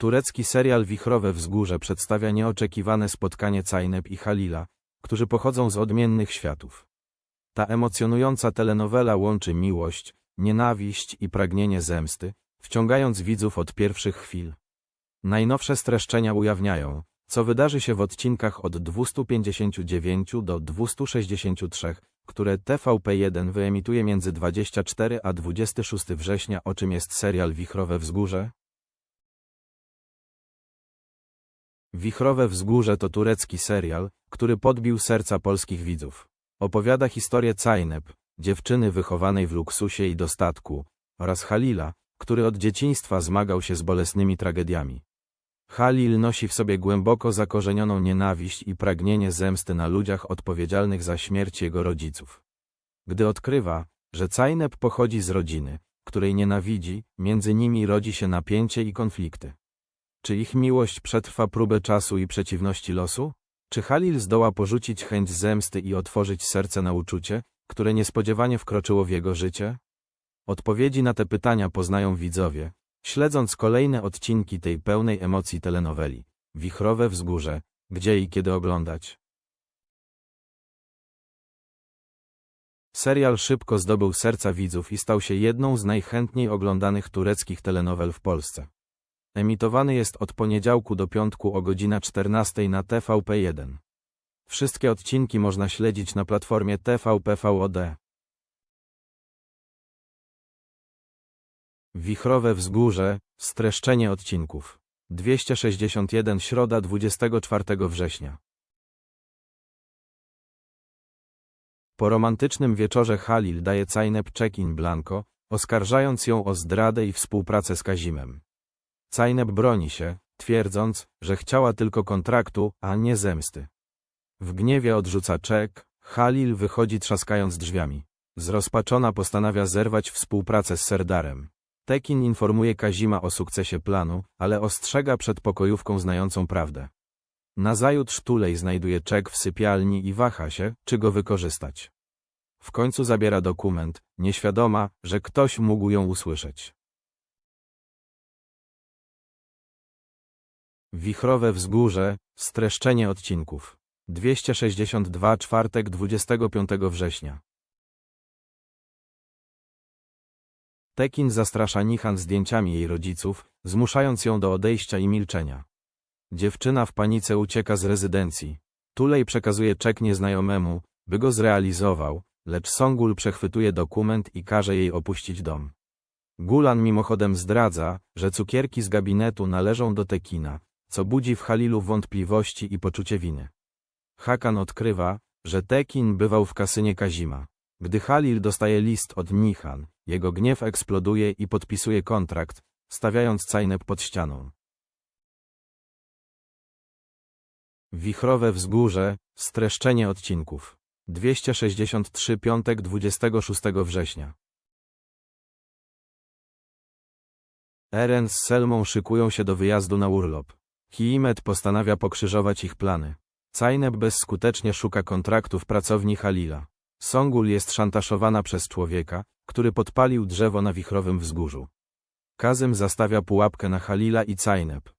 Turecki serial Wichrowe Wzgórze przedstawia nieoczekiwane spotkanie Cajneb i Halila, którzy pochodzą z odmiennych światów. Ta emocjonująca telenowela łączy miłość, nienawiść i pragnienie zemsty, wciągając widzów od pierwszych chwil. Najnowsze streszczenia ujawniają, co wydarzy się w odcinkach od 259 do 263, które TVP1 wyemituje między 24 a 26 września, o czym jest serial Wichrowe Wzgórze. Wichrowe Wzgórze to turecki serial, który podbił serca polskich widzów. Opowiada historię Cajneb, dziewczyny wychowanej w luksusie i dostatku, oraz Halila, który od dzieciństwa zmagał się z bolesnymi tragediami. Halil nosi w sobie głęboko zakorzenioną nienawiść i pragnienie zemsty na ludziach odpowiedzialnych za śmierć jego rodziców. Gdy odkrywa, że Cajneb pochodzi z rodziny, której nienawidzi, między nimi rodzi się napięcie i konflikty. Czy ich miłość przetrwa próbę czasu i przeciwności losu? Czy Halil zdoła porzucić chęć zemsty i otworzyć serce na uczucie, które niespodziewanie wkroczyło w jego życie? Odpowiedzi na te pytania poznają widzowie, śledząc kolejne odcinki tej pełnej emocji telenoweli. Wichrowe wzgórze, gdzie i kiedy oglądać. Serial szybko zdobył serca widzów i stał się jedną z najchętniej oglądanych tureckich telenowel w Polsce. Emitowany jest od poniedziałku do piątku o godzina 14 na TVP1. Wszystkie odcinki można śledzić na platformie TVP VOD. Wichrowe wzgórze, streszczenie odcinków. 261 Środa 24 września. Po romantycznym wieczorze Halil daje Cajnep check-in Blanco, oskarżając ją o zdradę i współpracę z Kazimem. Cajnep broni się, twierdząc, że chciała tylko kontraktu, a nie zemsty. W gniewie odrzuca czek, Halil wychodzi trzaskając drzwiami. Zrozpaczona postanawia zerwać współpracę z Serdarem. Tekin informuje Kazima o sukcesie planu, ale ostrzega przed pokojówką znającą prawdę. Nazajutrz Tulej znajduje czek w sypialni i waha się, czy go wykorzystać. W końcu zabiera dokument, nieświadoma, że ktoś mógł ją usłyszeć. Wichrowe wzgórze, streszczenie odcinków. 262 czwartek 25 września. Tekin zastrasza Nichan zdjęciami jej rodziców, zmuszając ją do odejścia i milczenia. Dziewczyna w panice ucieka z rezydencji. Tulej przekazuje czek nieznajomemu, by go zrealizował, lecz Songul przechwytuje dokument i każe jej opuścić dom. Gulan mimochodem zdradza, że cukierki z gabinetu należą do Tekina, co budzi w Halilu wątpliwości i poczucie winy. Hakan odkrywa, że Tekin bywał w kasynie Kazima. Gdy Halil dostaje list od Nichan, jego gniew eksploduje i podpisuje kontrakt, stawiając Cajnep pod ścianą. Wichrowe wzgórze, streszczenie odcinków. 263 piątek 26 września. Eren z Selmą szykują się do wyjazdu na urlop. Hiimet postanawia pokrzyżować ich plany. Cajnep bezskutecznie szuka kontraktu w pracowni Halila. Songul jest szantażowana przez człowieka, który podpalił drzewo na wichrowym wzgórzu. Kazym zastawia pułapkę na Halila i Cajnep.